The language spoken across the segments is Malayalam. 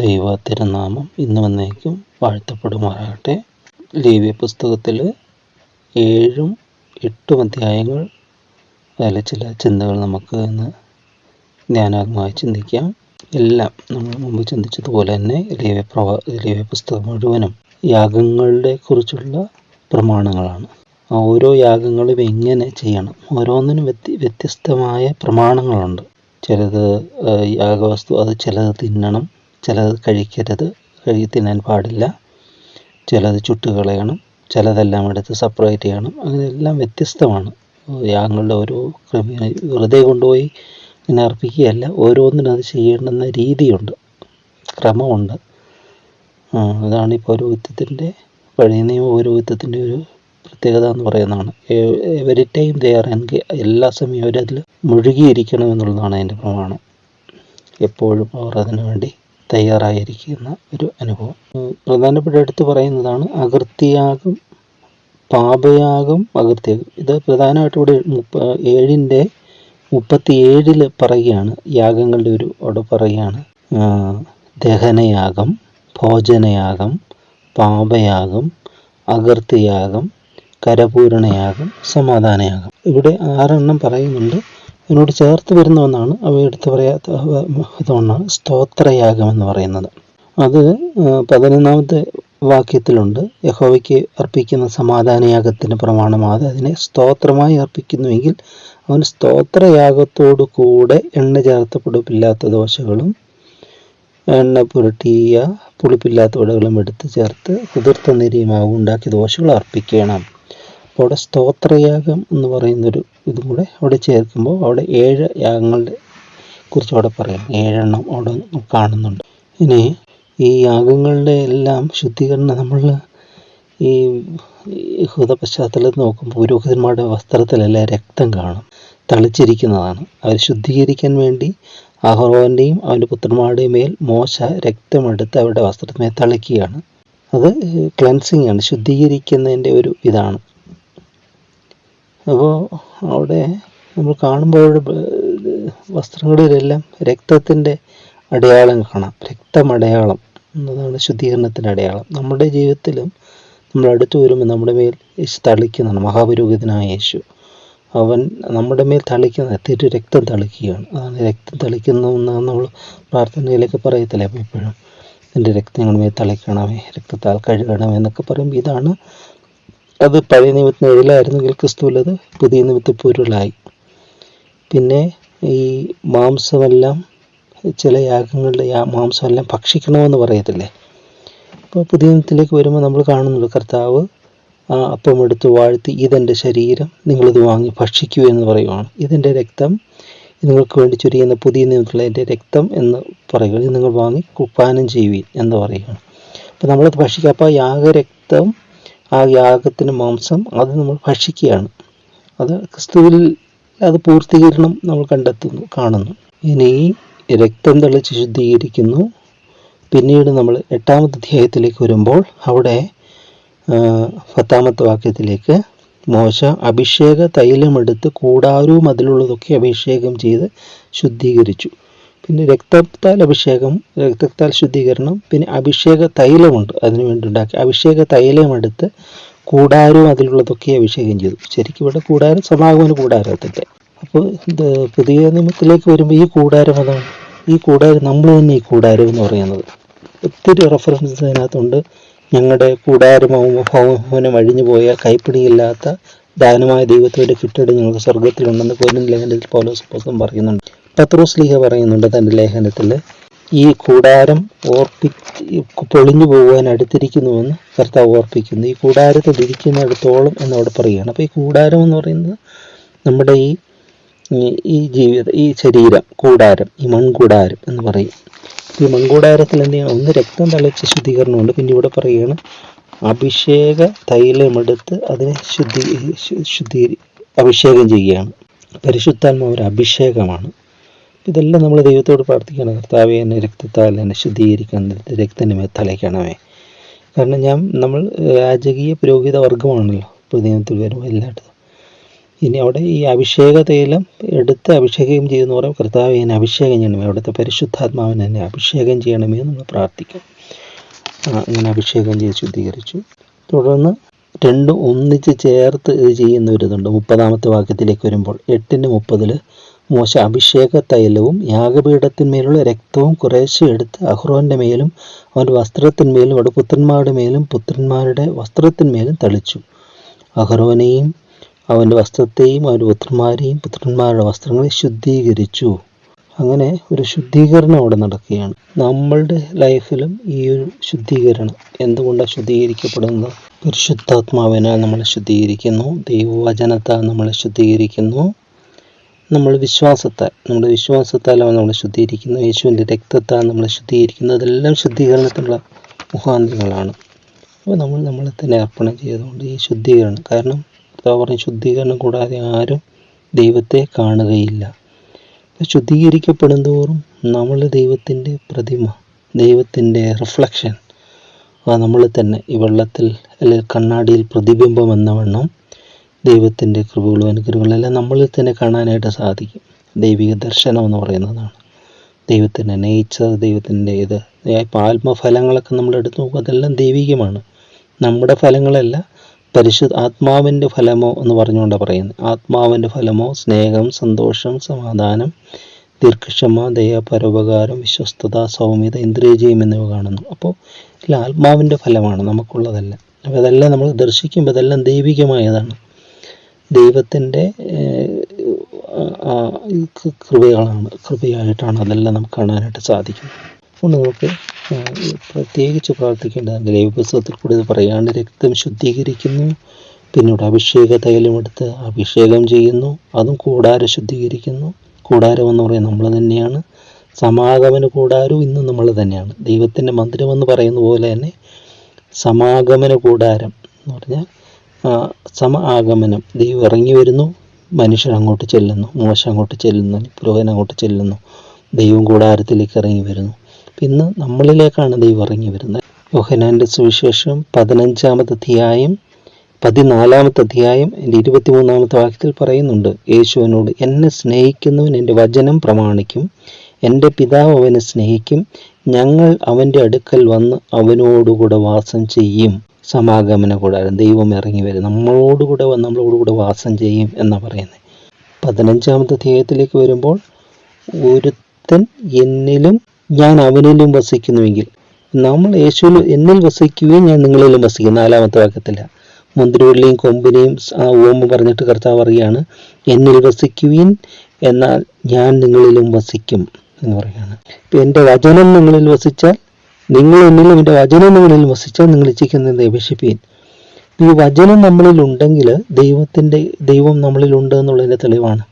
ദൈവ തിരുനാമം ഇന്ന് വന്നേക്കും വാഴ്ത്തപ്പെടുമാറാകട്ടെ. ലേവ്യ പുസ്തകത്തിൽ ഏഴും എട്ടും അധ്യായങ്ങൾ അതിലെ ചില ചിന്തകൾ നമുക്ക് ഇന്ന് ജ്ഞാനാത്മായി ചിന്തിക്കാം. എല്ലാം നമ്മൾ മുമ്പ് ചിന്തിച്ചതുപോലെ തന്നെ ലേവ്യ പ്രവ ലേവ്യ പുസ്തകം മുഴുവനും യാഗങ്ങളുടെ കുറിച്ചുള്ള പ്രമാണങ്ങളാണ്. ഓരോ യാഗങ്ങളും എങ്ങനെ ചെയ്യണം? ഓരോന്നിനും വ്യത്യ വ്യത്യസ്തമായ പ്രമാണങ്ങളുണ്ട്. ചിലത് യാഗവസ്തു അത് ചിലത് തിന്നണം ചിലത് കഴിക്കരുത് കഴുകി തിന്നാൻ പാടില്ല. ചിലത് ചുട്ടുകളയണം ചിലതെല്ലാം എടുത്ത് സെപ്പറേറ്റ് ചെയ്യണം. അങ്ങനെ എല്ലാം വ്യത്യസ്തമാണ്. യാഗങ്ങളുടെ ഓരോ ക്രമീ വെറുതെ കൊണ്ടുപോയി ഇങ്ങനെ അർപ്പിക്കുകയല്ല ഓരോന്നിനും അത് ചെയ്യേണ്ടുന്ന രീതിയുണ്ട് ക്രമമുണ്ട്. അതാണ് ഈ പൗരോഹിത്യത്തിന്റെ പഴയ നിയമ പൗരോഹിത്യത്തിന്റെ ഒരു പ്രത്യേകത എന്ന് പറയുന്നതാണ്. Every time they are engage എല്ലാ സമയവും അവരതിൽ മുഴുകിയിരിക്കണം എന്നുള്ളതാണ് അതിന്റെ പ്രമാണം. എപ്പോഴും അവർ അതിനു വേണ്ടി തയ്യാറായിരിക്കുന്ന ഒരു അനുഭവം. പ്രധാനപ്പെട്ട എടുത്ത് പറയുന്നതാണ് അകൃത്യയാഗം പാപയാഗം അകൃത്യയാഗം. ഇത് പ്രധാനമായിട്ട് ഇവിടെ ഏഴിന്റെ മുപ്പത്തി ഏഴിൽ പറയുകയാണ്. യാഗങ്ങളുടെ ഒരു അവിടെ പറയുകയാണ്. ദഹനയാഗം ഭോജനയാഗം പാപയാഗം അകൃത്യയാഗം കരപൂരണയാഗം സമാധാനയാഗം. ഇവിടെ ആറെണ്ണം പറയുന്നുണ്ട്. അതിനോട് ചേർത്ത് വരുന്ന ഒന്നാണ് അവ എടുത്തു പറയാത്ത ഇതൊന്നാണ് സ്തോത്രയാഗം എന്ന് പറയുന്നത്. അത് പതിനൊന്നാമത്തെ വാക്യത്തിലുണ്ട്. യഹോവയ്ക്ക് അർപ്പിക്കുന്ന സമാധാനയാഗത്തിന്റെ പ്രമാണമാതെ അതിനെ സ്തോത്രമായി അർപ്പിക്കുന്നുവെങ്കിൽ അവൻ സ്തോത്രയാഗത്തോടു കൂടെ എണ്ണ ചേർത്ത പുളിപ്പില്ലാത്ത ദോശകളും എണ്ണ പുരട്ടിയ പുളിപ്പില്ലാത്ത വടകളും എടുത്ത് ചേർത്ത് കുതിർത്ത നെരിയുമാവും ഉണ്ടാക്കിയ ദോശകൾ അർപ്പിക്കണം. അപ്പോൾ അവിടെ സ്തോത്രയാഗം എന്ന് പറയുന്നൊരു ഇതും കൂടെ അവിടെ ചേർക്കുമ്പോൾ അവിടെ ഏഴ് യാഗങ്ങളുടെ കുറിച്ച് അവിടെ പറയാം. ഏഴെണ്ണം അവിടെ കാണുന്നുണ്ട്. ഇനി ഈ യാഗങ്ങളുടെ എല്ലാം ശുദ്ധീകരണം നമ്മൾ ഈ യഹൂദ പശ്ചാത്തലത്തിൽ നോക്കുമ്പോൾ പുരോഹിതന്മാരുടെ വസ്ത്രത്തിലെല്ലാം രക്തം കാണും? തളിച്ചിരിക്കുന്നതാണ്. അവർ ശുദ്ധീകരിക്കാൻ വേണ്ടി അഹ്റോന്റെയും അവന്റെ പുത്രന്മാരുടെയും മേൽ മോശ രക്തമെടുത്ത് അവരുടെ വസ്ത്രത്തിന്മേൽ തളിക്കുകയാണ്. അത് ക്ലൻസിങ് ആണ്. ശുദ്ധീകരിക്കുന്നതിന്റെ ഒരു ഇതാണ്. അപ്പോൾ അവിടെ നമ്മൾ കാണുമ്പോൾ വസ്ത്രങ്ങളിലെല്ലാം രക്തത്തിന്റെ അടയാളം കാണാം. രക്തമടയാളം എന്നതാണ് ശുദ്ധീകരണത്തിന്റെ അടയാളം. നമ്മുടെ ജീവിതത്തിലും നമ്മൾ അടുത്തു വരുമ്പോൾ നമ്മുടെ മേൽ യേശു തളിക്കുന്നതാണ്. മഹാപുരോഹിതനായ യേശു. അവൻ നമ്മുടെ മേൽ തളിക്കുന്ന തിരു രക്തം തളിക്കുകയാണ്. അതാണ് രക്തം തളിക്കുന്നു എന്നാണ് നമ്മൾ പ്രാർത്ഥനയിലൊക്കെ പറയത്തില്ലേ? അപ്പോൾ എപ്പോഴും എന്റെ രക്തം ഞങ്ങളുടെ മേൽ തളിക്കണമേ രക്തത്താൽ കഴുകണമേ എന്നൊക്കെ പറയുമ്പോൾ ഇതാണ് അത് പഴയ നിയമത്തിന് എഴിലായിരുന്നെങ്കിൽ ക്രിസ്തുവിലത് പുതിയ നിയമത്തിൽ പൊരുളായി പിന്നെ ഈ മാംസമെല്ലാം ചില യാഗങ്ങളുടെ മാംസമെല്ലാം ഭക്ഷിക്കണമെന്ന് പറയത്തില്ലേ? അപ്പോൾ പുതിയ നിയമത്തിലേക്ക് വരുമ്പോൾ നമ്മൾ കാണുന്നുണ്ട് കർത്താവ് ആ അപ്പം എടുത്ത് വാഴ്ത്തി ഇതെന്റെ ശരീരം നിങ്ങളിത് വാങ്ങി ഭക്ഷിക്കൂ എന്ന് പറയുവാണ്. ഇതെന്റെ രക്തം നിങ്ങൾക്ക് വേണ്ടി ചുരിയുന്ന പുതിയ നിയമത്തിലുള്ള എന്റെ രക്തം എന്ന് പറയുക ഇത് നിങ്ങൾ വാങ്ങി കുപ്പാനം ചെയ്യുവീൻ എന്ന് പറയുകയാണ് അപ്പോൾ നമ്മളത് ഭക്ഷിക്കുക. അപ്പോൾ യാഗരക്തം ആ യാഗത്തിന് മാംസം അത് നമ്മൾ ഭക്ഷിക്കുകയാണ്. അത് ക്രിസ്തുവിൽ അത് പൂർത്തീകരണം നമ്മൾ കണ്ടെത്തുന്നു കാണുന്നു. ഇനി രക്തം തളിച്ച് ശുദ്ധീകരിക്കുന്നു. പിന്നീട് നമ്മൾ എട്ടാമത്തെ അധ്യായത്തിലേക്ക് വരുമ്പോൾ അവിടെ പത്താമത്തെ വാക്യത്തിലേക്ക് മോശ അഭിഷേക തൈലമെടുത്ത് കൂടാരവും അതിലുള്ളതൊക്കെ അഭിഷേകം ചെയ്ത് ശുദ്ധീകരിച്ചു. പിന്നെ രക്തത്താൽ അഭിഷേകം രക്തത്താൽ ശുദ്ധീകരണം പിന്നെ അഭിഷേക തൈലമുണ്ട് അതിനു വേണ്ടി ഉണ്ടാക്കി. അഭിഷേക തൈലമെടുത്ത് കൂടാരവും അതിലുള്ളതൊക്കെ അഭിഷേകം ചെയ്തു. ശരിക്കും ഇവിടെ കൂടാരം സമാഗമന കൂടാരത്തിന്റെ. അപ്പോൾ ഇത് പുതിയ നിയമത്തിലേക്ക് വരുമ്പോൾ ഈ കൂടാരം അതാണ്. ഈ കൂടാരം നമ്മൾ തന്നെ ഈ കൂടാരം എന്ന് പറയുന്നത്. ഒത്തിരി റെഫറൻസ് അതിനകത്തുണ്ട്. ഞങ്ങളുടെ കൂടാരമവും ഭവനം അഴിഞ്ഞു പോയ കൈപ്പിടിയില്ലാത്ത ദാനമായ ദൈവത്തിന്റെ കിട്ടിട ഞങ്ങൾക്ക് സ്വർഗത്തിലുണ്ടെന്ന് കൊല്ലും ലേഖനത്തിൽ പൗലോസ് സപ്പോസും പറയുന്നുണ്ട്. പത്രോസ് ലീഹ പറയുന്നുണ്ട് തന്റെ ലേഖനത്തിൽ ഈ കൂടാരം ഓർപ്പി പൊളിഞ്ഞു പോകുവാൻ അടുത്തിരിക്കുന്നുവെന്ന് കർത്താവ് ഓർപ്പിക്കുന്നു. ഈ കൂടാരത്തെ വിരിക്കുന്നിടത്തോളം എന്നവിടെ പറയുകയാണ്. അപ്പോൾ ഈ കൂടാരം എന്ന് പറയുന്നത് നമ്മുടെ ഈ ഈ- ജീവിത ഈ ശരീരം കൂടാരം ഈ മൺകൂടാരം എന്ന് പറയും. ഈ മൺകൂടാരത്തിൽ എന്ത് ചെയ്യണം ഒന്ന് രക്തം തളിച്ച് ശുദ്ധീകരണമുണ്ട്. പിന്നെ ഇവിടെ പറയുകയാണ് അഭിഷേക തൈലമെടുത്ത് അതിനെ ശുദ്ധി ശുദ്ധീ അഭിഷേകം ചെയ്യുകയാണ്. പരിശുദ്ധാത്മാവ് ഒരു അഭിഷേകമാണ്. ഇതെല്ലാം നമ്മൾ ദൈവത്തോട് പ്രാർത്ഥിക്കണം. കർത്താവെ എന്നെ രക്തത്താൽ എന്നെ ശുദ്ധീകരിക്കണം രക്തനെ തലയ്ക്കണമേ. കാരണം ഞാൻ നമ്മൾ രാജകീയ പുരോഹിത വർഗമാണല്ലോ. പുതിയ നിയമത്തിൽ വരുമ്പോൾ എല്ലായിടത്തും. ഇനി അവിടെ ഈ അഭിഷേക തൈലം എടുത്ത് അഭിഷേകം ചെയ്യുന്ന പറയും കർത്താവ് എന്നെ അഭിഷേകം ചെയ്യണമേ. അവിടുത്തെ പരിശുദ്ധാത്മാവിനെ എന്നെ അഭിഷേകം ചെയ്യണമേ നമ്മൾ പ്രാർത്ഥിക്കും. അങ്ങനെ അഭിഷേകം ചെയ്ത് ശുദ്ധീകരിച്ചു. തുടർന്ന് രണ്ടും ഒന്നിച്ച് ചേർത്ത് ഇത് ചെയ്യുന്ന ഒരു ഇതുണ്ട്. മുപ്പതാമത്തെ വാക്യത്തിലേക്ക് വരുമ്പോൾ എട്ടിന് മുപ്പതിൽ മോശ അഭിഷേക തൈലവും യാഗപീഠത്തിന്മേലുള്ള രക്തവും കുറേശ്ശെ എടുത്ത് അഹ്റോന്റെ മേലും അവന്റെ വസ്ത്രത്തിന്മേലും അവിടെ പുത്രന്മാരുടെ മേലും പുത്രന്മാരുടെ വസ്ത്രത്തിന്മേലും തളിച്ചു. അഹ്റോനെയും അവന്റെ വസ്ത്രത്തെയും അവന്റെ പുത്രന്മാരെയും പുത്രന്മാരുടെ വസ്ത്രങ്ങളെ ശുദ്ധീകരിച്ചു. അങ്ങനെ ഒരു ശുദ്ധീകരണം അവിടെ നടക്കുകയാണ്. നമ്മളുടെ ലൈഫിലും ഈ ഒരു ശുദ്ധീകരണം എന്തുകൊണ്ടാണ് ശുദ്ധീകരിക്കപ്പെടുന്നത്? പരിശുദ്ധാത്മാവിനാൽ നമ്മളെ ശുദ്ധീകരിക്കുന്നു ദൈവവചനത്താൽ നമ്മളെ ശുദ്ധീകരിക്കുന്നു. നമ്മൾ വിശ്വാസത്താൽ നമ്മുടെ വിശ്വാസത്താലാണ് നമ്മൾ ശുദ്ധീകരിക്കുന്നത് ശുദ്ധീകരിക്കുന്നു. യേശുവിന്റെ രക്തത്താൽ നമ്മൾ ശുദ്ധീകരിക്കുന്നത് അതെല്ലാം ശുദ്ധീകരണത്തിനുള്ള മുഖാന്തരങ്ങളാണ്. അപ്പോൾ നമ്മൾ നമ്മളെ തന്നെ അർപ്പണം ചെയ്തുകൊണ്ട് ഈ ശുദ്ധീകരണം കാരണം കർത്താവ് പറഞ്ഞ ശുദ്ധീകരണം കൂടാതെ ആരും ദൈവത്തെ കാണുകയില്ല. ശുദ്ധീകരിക്കപ്പെടും തോറും നമ്മൾ ദൈവത്തിന്റെ പ്രതിമ ദൈവത്തിന്റെ റിഫ്ലക്ഷൻ ആ നമ്മൾ തന്നെ ഈ വെള്ളത്തിൽ അല്ലെങ്കിൽ കണ്ണാടിയിൽ പ്രതിബിംബം എന്ന വണ്ണം ദൈവത്തിന്റെ കൃപകളും അനുഗ്രഹങ്ങളും എല്ലാം നമ്മളിൽ തന്നെ കാണാനായിട്ട് സാധിക്കും. ദൈവിക ദർശനം എന്ന് പറയുന്നതാണ്. ദൈവത്തിന്റെ നേച്ചർ ദൈവത്തിന്റെ ഇത് ഇപ്പോൾ ആത്മഫലങ്ങളൊക്കെ നമ്മൾ എടുത്തു നോക്കുക അതെല്ലാം ദൈവികമാണ്. നമ്മുടെ ഫലങ്ങളല്ല പരിശുദ്ധ ആത്മാവിന്റെ ഫലമോ എന്ന് പറഞ്ഞുകൊണ്ടാണ് പറയുന്നത്. ആത്മാവിന്റെ ഫലമോ സ്നേഹം സന്തോഷം സമാധാനം ദീർഘക്ഷമ ദയ പരോപകാരം വിശ്വസ്തത സൗമ്യത ഇന്ദ്രിയജയം എന്നിവ കാണുന്നു. അപ്പോൾ ഇതിൽ ആത്മാവിന്റെ ഫലമാണ് നമുക്കുള്ളതല്ല. അപ്പോൾ അതെല്ലാം നമ്മൾ ദർശിക്കുമ്പോൾ അതെല്ലാം ദൈവികമായതാണ്. ദൈവത്തിന്റെ കൃപകളാണ് കൃപയായിട്ടാണ് അതെല്ലാം നമുക്ക് കാണാനായിട്ട് സാധിക്കുന്നത് അതുകൊണ്ട് നമുക്ക് പ്രത്യേകിച്ച് പ്രാർത്ഥിക്കേണ്ടതാണ് ദൈവപുസ്തകത്തിൽ കൂടി പറയാണ്ട് രക്തം ശുദ്ധീകരിക്കുന്നു. പിന്നീട് അഭിഷേക തൈലമെടുത്ത് അഭിഷേകം ചെയ്യുന്നു. അതും കൂടാര ശുദ്ധീകരിക്കുന്നു. കൂടാരം എന്ന് പറയുന്നത് നമ്മൾ തന്നെയാണ്. സമാഗമന കൂടാരവും ഇന്നും നമ്മൾ തന്നെയാണ്. ദൈവത്തിന്റെ മന്ദിരം എന്ന് പറയുന്ന പോലെ തന്നെ സമാഗമന കൂടാരം എന്ന് പറഞ്ഞാൽ സമ ആഗമനം ദൈവം ഇറങ്ങി വരുന്നു മനുഷ്യൻ അങ്ങോട്ട് ചെല്ലുന്നു മോശം അങ്ങോട്ട് ചെല്ലുന്നു പുരോഹിതൻ അങ്ങോട്ട് ചെല്ലുന്നു ദൈവം കൂടാരത്തിലേക്ക് ഇറങ്ങി വരുന്നു ഇന്ന് നമ്മളിലേക്കാണ് ദൈവം ഇറങ്ങി വരുന്നത് യോഹനാന്റെ സുവിശേഷം പതിനഞ്ചാമത്തെ അധ്യായം പതിനാലാമത്തെ അധ്യായം എന്റെ ഇരുപത്തിമൂന്നാമത്തെ വാക്യത്തിൽ പറയുന്നുണ്ട്. യേശുവിനോട് എന്നെ സ്നേഹിക്കുന്നവൻ എന്റെ വചനം പ്രമാണിക്കും എന്റെ പിതാവ് അവനെ സ്നേഹിക്കും ഞങ്ങൾ അവന്റെ അടുക്കൽ വന്ന് അവനോടുകൂടെ വാസം ചെയ്യും. സമാഗമന കൂടാരം ദൈവം ഇറങ്ങി വരും. നമ്മളോടുകൂടെ നമ്മളോടുകൂടെ വാസം ചെയ്യും എന്നാണ് പറയുന്നത് പതിനഞ്ചാമത്തെ അധ്യായത്തിലേക്ക് വരുമ്പോൾ ഒരുത്തൻ എന്നിലും ഞാൻ അവനിലും വസിക്കുന്നുവെങ്കിൽ നമ്മൾ യേശുവിൽ എന്നിൽ വസിക്കുകയും ഞാൻ നിങ്ങളിലും വസിക്കും. നാലാമത്തെ വാക്യത്തില്ല മുന്തിരിവള്ളിയും കൊമ്പിനെയും ആ ഓമ്പ് പറഞ്ഞിട്ട് കർത്താവ് പറയുകയാണ് എന്നിൽ വസിക്കുകയും എന്നാൽ ഞാൻ നിങ്ങളിലും വസിക്കും എന്ന് പറയുകയാണ്. എന്റെ വചനം നിങ്ങളിൽ വസിച്ചാൽ നിങ്ങൾ എന്നിലും എന്റെ വചനം നിങ്ങളിൽ വസിച്ചാൽ നിങ്ങൾ ഇച്ഛിക്കുന്നത് അപേക്ഷിപ്പീൻ ഈ വചനം നമ്മളിൽ ഉണ്ടെങ്കിൽ ദൈവത്തിന്റെ ദൈവം നമ്മളിൽ ഉണ്ട് എന്നുള്ളതിന്റെ തെളിവാണ്.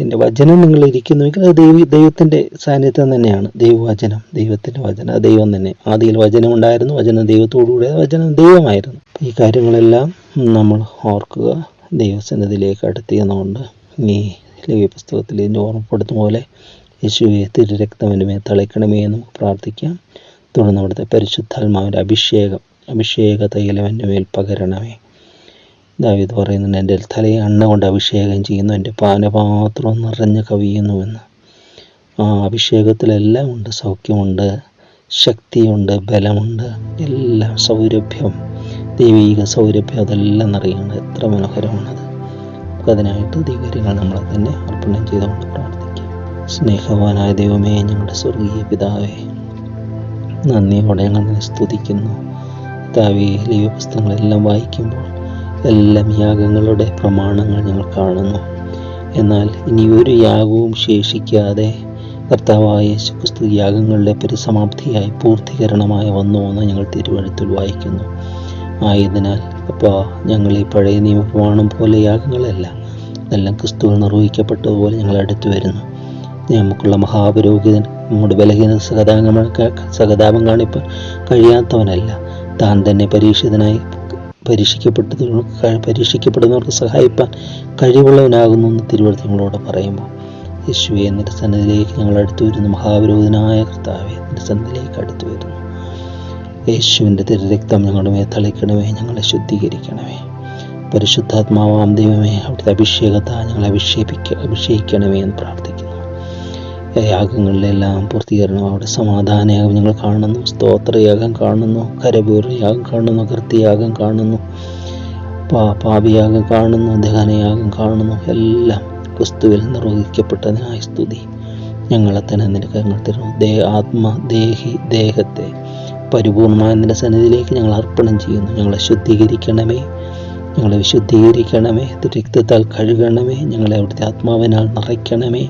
എന്റെ വചനം നിങ്ങൾ ഇരിക്കുന്നുവെങ്കിൽ അത് ദൈവ ദൈവത്തിന്റെ സാന്നിധ്യം തന്നെയാണ്. ദൈവവചനം ദൈവത്തിന്റെ വചനം ദൈവം തന്നെ. ആദ്യയിൽ വചനം ഉണ്ടായിരുന്നു വചനം ദൈവത്തോടുകൂടെ വചനം ദൈവമായിരുന്നു. ഈ കാര്യങ്ങളെല്ലാം നമ്മൾ ഓർക്കുക ദൈവസന്നിധിയിലേക്ക് അടുത്തിയെന്നുകൊണ്ട് ഈ ലവ്യ പുസ്തകത്തിൽ ഇതിന്റെ ഓർമ്മപ്പെടുത്തുന്ന പോലെ യേശുവെ തിരുരക്തമനുമേ തളിക്കണമേ എന്ന് പ്രാർത്ഥിക്കാം. തുടർന്ന് അവിടുത്തെ പരിശുദ്ധാത്മാവിന്റെ അഭിഷേകം അഭിഷേക തൈലം എന്റെ മേൽ പകരണമേ. ദാവീദ് പറയുന്നുണ്ട് എന്റെ തലയെ അണ്ണ കൊണ്ട് അഭിഷേകം ചെയ്യുന്നു എന്റെ പാനപാത്രം നിറഞ്ഞ് കവിയുന്നുവെന്ന്. ആ അഭിഷേകത്തിലെല്ലാം ഉണ്ട് സൗഖ്യമുണ്ട് ശക്തിയുണ്ട് ബലമുണ്ട് എല്ലാം സൗരഭ്യം ദൈവീക സൗരഭ്യം അതെല്ലാം നിറയുന്നത് എത്ര മനോഹരമാണത്. അതിനായിട്ട് ദൈവകാര്യങ്ങൾ നമ്മളെ തന്നെ അർപ്പണം ചെയ്തുകൊണ്ട് പ്രാർത്ഥിക്കാം. സ്നേഹവാനായ ദൈവമേ ഞങ്ങളുടെ സ്വർഗീയ പിതാവേ നന്ദിയോടെ ഞങ്ങൾ സ്തുതിക്കുന്നു. ലീവ പുസ്തകങ്ങളെല്ലാം വായിക്കുമ്പോൾ എല്ലാം യാഗങ്ങളുടെ പ്രമാണങ്ങൾ ഞങ്ങൾ കാണുന്നു. എന്നാൽ ഇനി ഒരു യാഗവും ശേഷിക്കാതെ കർത്താവായ യേശുക്രിസ്തു യാഗങ്ങളുടെ പരിസമാപ്തിയായി പൂർത്തീകരണമായി വന്നു എന്ന് ഞങ്ങൾ തിരുവഴുത്തിൽ വായിക്കുന്നു. ആയതിനാൽ അപ്പോൾ ഞങ്ങൾ ഈ പഴയ നിയമപ്രമാണം പോലെ യാഗങ്ങളല്ല എല്ലാം ക്രിസ്തുവിൽ നിർവഹിക്കപ്പെട്ടതുപോലെ ഞങ്ങൾ അടുത്തു വരുന്നു നമുക്കുള്ള മഹാപുരോഹിതൻ നമ്മുടെ ബലഹീന സഹതാപങ്ങൾക്ക് സഹതാപം കാണിപ്പാൻ കഴിയാത്തവനല്ല. താൻ തന്നെ പരീക്ഷിതനായി പരീക്ഷിക്കപ്പെട്ടത് പരീക്ഷിക്കപ്പെടുന്നവർക്ക് സഹായിപ്പാൻ കഴിവുള്ളവനാകുന്നു എന്ന് തിരുവഴുത്ത് നമ്മളോട് പറയുമ്പോൾ യേശുവെ നിന്റെ സന്നിധിയിലേക്ക് ഞങ്ങൾ അടുത്തു വരുന്നു. മഹാവിരോധനായ കർത്താവെ നിന്റെ സന്നിധിയിലേക്ക് അടുത്തു വരുന്നു. യേശുവിന്റെ തിരുരക്തം ഞങ്ങളുടെ മേൽ തളിക്കണമേ ഞങ്ങളെ ശുദ്ധീകരിക്കണമേ. പരിശുദ്ധാത്മാവാം ദൈവമേ അവിടുത്തെ അഭിഷേകത്താ ഞങ്ങളെ അഭിഷേപിക്ക അഭിഷേകിക്കണമേ എന്ന് പ്രാർത്ഥിക്കുന്നു. യാഗങ്ങളിലെല്ലാം പൂർത്തീകരണം അവിടെ സമാധാനയാഗം ഞങ്ങൾ കാണുന്നു സ്തോത്രയാഗം കാണുന്നു കരപൂർയാഗം കാണുന്നു കൃത്യയാഗം കാണുന്നു പാ പാപിയാഗം കാണുന്നു ദഹനയാഗം കാണുന്നു എല്ലാം ക്രിസ്തുവിൽ നിർവഹിക്കപ്പെട്ടതിനായി സ്തുതി. ഞങ്ങളെ തന്നെ നിനക്ക് ഞങ്ങൾ തരുന്നു. ദേ ആത്മ ദേഹി ദേഹത്തെ പരിപൂർണമായ നിന്റെ സന്നിധിയിലേക്ക് ഞങ്ങൾ അർപ്പണം ചെയ്യുന്നു. ഞങ്ങളെ ശുദ്ധീകരിക്കണമേ ഞങ്ങളെ വിശുദ്ധീകരിക്കണമേ രക്തത്താൽ കഴുകണമേ ഞങ്ങളെ അവിടുത്തെ ആത്മാവിനാൽ നിറയ്ക്കണമേ.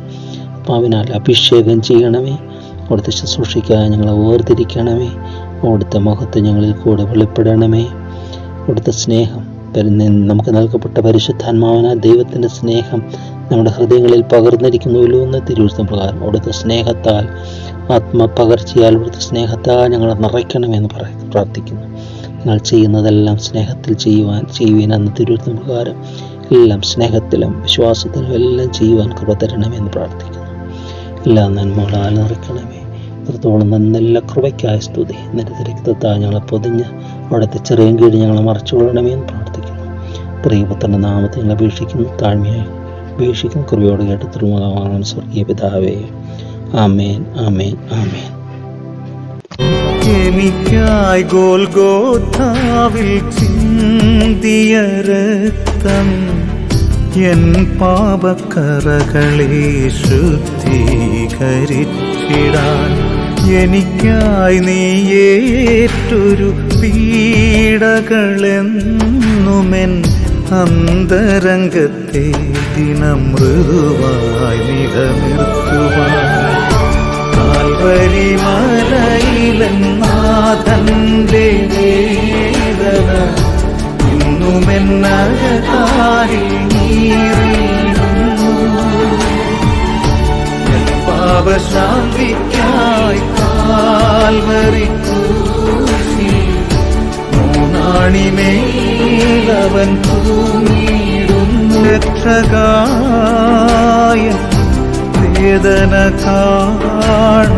ആത്മാവിനാൽ അഭിഷേകം ചെയ്യണമേ. അവിടുത്തെ ശുശ്രൂഷിക്കാൻ ഞങ്ങളെ വേർതിരിക്കണമേ. അവിടുത്തെ മഹത്വം ഞങ്ങളിൽ കൂടെ വെളിപ്പെടണമേ. അവിടുത്തെ സ്നേഹം നമുക്ക് നൽകപ്പെട്ട പരിശുദ്ധാത്മാവന ദൈവത്തിന്റെ സ്നേഹം നമ്മുടെ ഹൃദയങ്ങളിൽ പകർന്നിരിക്കുന്നുവല്ലോ എന്ന് തിരുവഴുത്ത പ്രകാരം അവിടുത്തെ സ്നേഹത്താൽ ആത്മപകർച്ചയാൽ അവിടുത്തെ സ്നേഹത്താൽ ഞങ്ങളെ നിറയ്ക്കണമെന്ന് പറ പ്രാർത്ഥിക്കുന്നു. നിങ്ങൾ ചെയ്യുന്നതെല്ലാം സ്നേഹത്തിൽ ചെയ്യുവാൻ ചെയ്യുവാൻ അന്ന് തിരുവഴുത്ത പ്രകാരം എല്ലാം സ്നേഹത്തിലും വിശ്വാസത്തിലും എല്ലാം ചെയ്യുവാൻ കൃപ തരണമെന്ന് പ്രാർത്ഥിക്കുന്നു. എല്ലാ നന്മകളാൽ നിറയ്ക്കണമേ ഇത്രത്തോളം നല്ല കൃപയ്ക്കായ സ്തുതി. നിന്റെ രക്തത്താൽ ഞങ്ങളെ പൊതിഞ്ഞ് അവിടുത്തെ ചെറിയ കീഴ് ഞങ്ങളെ മറച്ചുകൊള്ളണമേ എന്ന് പ്രാർത്ഥിക്കുന്നു. പ്രിയപുത്രന്റെ നാമത്തെ ഞങ്ങൾ അപേക്ഷിക്കുന്നു. താഴ്മയായി അപേക്ഷിക്കുന്നു. കൃപയോട് കേട്ട് തിരുമുഖമാണ് സ്വർഗീയ പിതാവേ. ആമേൻ ആമേൻ ആമേൻ. എനിക്കായി ഗോൽഗോഥാവിൽ ചിന്തിയ രക്തം എൻ പാപക്കറകളെ ശുദ്ധീകരിച്ചിടാൻ എനിക്കായി നീ ഏറ്റൊരു പീഡകളെന്നുമെൻ അന്തരംഗത്തെ ദിനം നിലനിർത്തുവാൻ. കാൽവരി മലയിലെന്നാഥന്റെ വേദന ഇന്നുമെന്നകതാരിൽ നീറിയിടുന്നു പാപശാന്തിക്കായി കാൽവറി മൂന്നാണിമേലവൻ തൂങ്ങിയിടുന്നു രക്ഷകായ വേദന കാണ.